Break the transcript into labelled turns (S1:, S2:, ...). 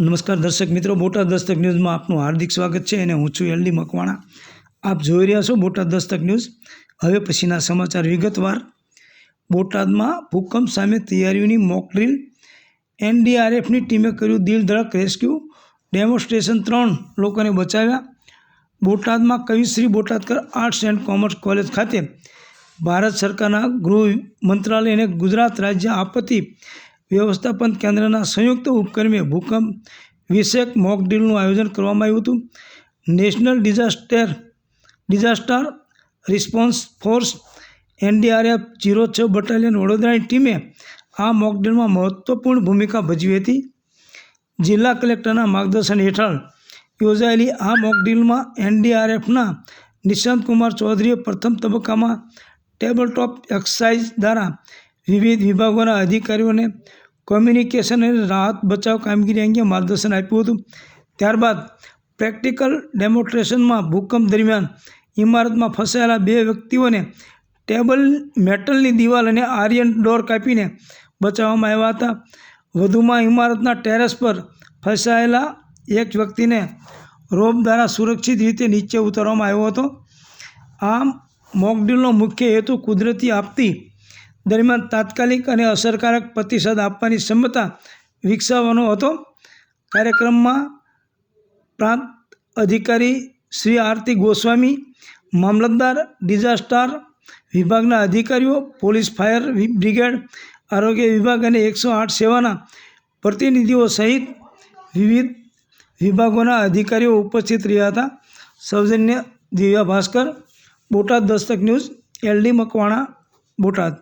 S1: નમસ્કાર દર્શક મિત્રો, બોટાદ દસ્તક ન્યૂઝમાં આપનું હાર્દિક સ્વાગત છે અને હું છું એલડી મકવાણા. આપ જોઈ રહ્યા છો બોટાદ દસ્તક ન્યૂઝ. હવે પછીના સમાચાર વિગતવાર. બોટાદમાં ભૂકંપ સામે તૈયારીઓની મોક એનડીઆરએફની ટીમે કર્યું દિલ ધડક રેસ્ક્યુ. ડેમોન્સ્ટ્રેશન ત્રણ લોકોને બચાવ્યા. બોટાદમાં Kavishri Botadkar arts and commerce college ખાતે ભારત સરકારના ગૃહ મંત્રાલય અને ગુજરાત રાજ્ય આપત્તિ વ્યવસ્થાપન કેન્દ્રના સંયુક્ત ઉપક્રમે ભૂકંપ વિષયક મોકડ્રીલનું આયોજન કરવામાં આવ્યું હતું. National disaster disaster response force, NDRF zero છ બટાલિયન વડોદરાની ટીમે આ મોકડ્રીલમાં મહત્ત્વપૂર્ણ ભૂમિકા ભજવી હતી. જિલ્લા કલેક્ટરના માર્ગદર્શન હેઠળ યોજાયેલી આ મોકડ્રીલમાં એનડીઆરએફના નિશાંત કુમાર ચૌધરીએ પ્રથમ તબક્કામાં ટેબલટોપ એક્સરસાઇઝ દ્વારા વિવિધ વિભાગોના અધિકારીઓને કોમ્યુનિકેશન અને રાહત બચાવ કામગીરી અંગે માર્ગદર્શન આપ્યું હતું. ત્યારબાદ પ્રેક્ટિકલ ડેમોન્સ્ટ્રેશનમાં ભૂકંપ દરમિયાન ઇમારતમાં ફસાયેલા બે વ્યક્તિઓને ટેબલ મેટલની દિવાલ અને આર્યન ડોર કાપીને બચાવવામાં આવ્યા હતા. વધુમાં ઇમારતના ટેરેસ પર ફસાયેલા એક વ્યક્તિને રોપ દ્વારા સુરક્ષિત રીતે નીચે ઉતારવામાં આવ્યો હતો. આમ મોકડ્રીલનો મુખ્ય હેતુ કુદરતી આપતી દરમિયાન તાત્કાલિક અને અસરકારક પ્રતિસાદ આપવાની ક્ષમતા વિકસાવવાનો હતો. કાર્યક્રમમાં પ્રાંત અધિકારી શ્રી આરતી ગોસ્વામી, મામલતદાર, ડિઝાસ્ટર વિભાગના અધિકારીઓ, પોલીસ ફાયર બ્રિગેડ, આરોગ્ય વિભાગ અને એકસો આઠ સેવાના પ્રતિનિધિઓ સહિત વિવિધ વિભાગોના અધિકારીઓ ઉપસ્થિત રહ્યા હતા. સૌજન્ય દિવ્યા ભાસ્કર, બોટાદ દસ્તક ન્યૂઝ, એલડી મકવાણા, બોટાદ.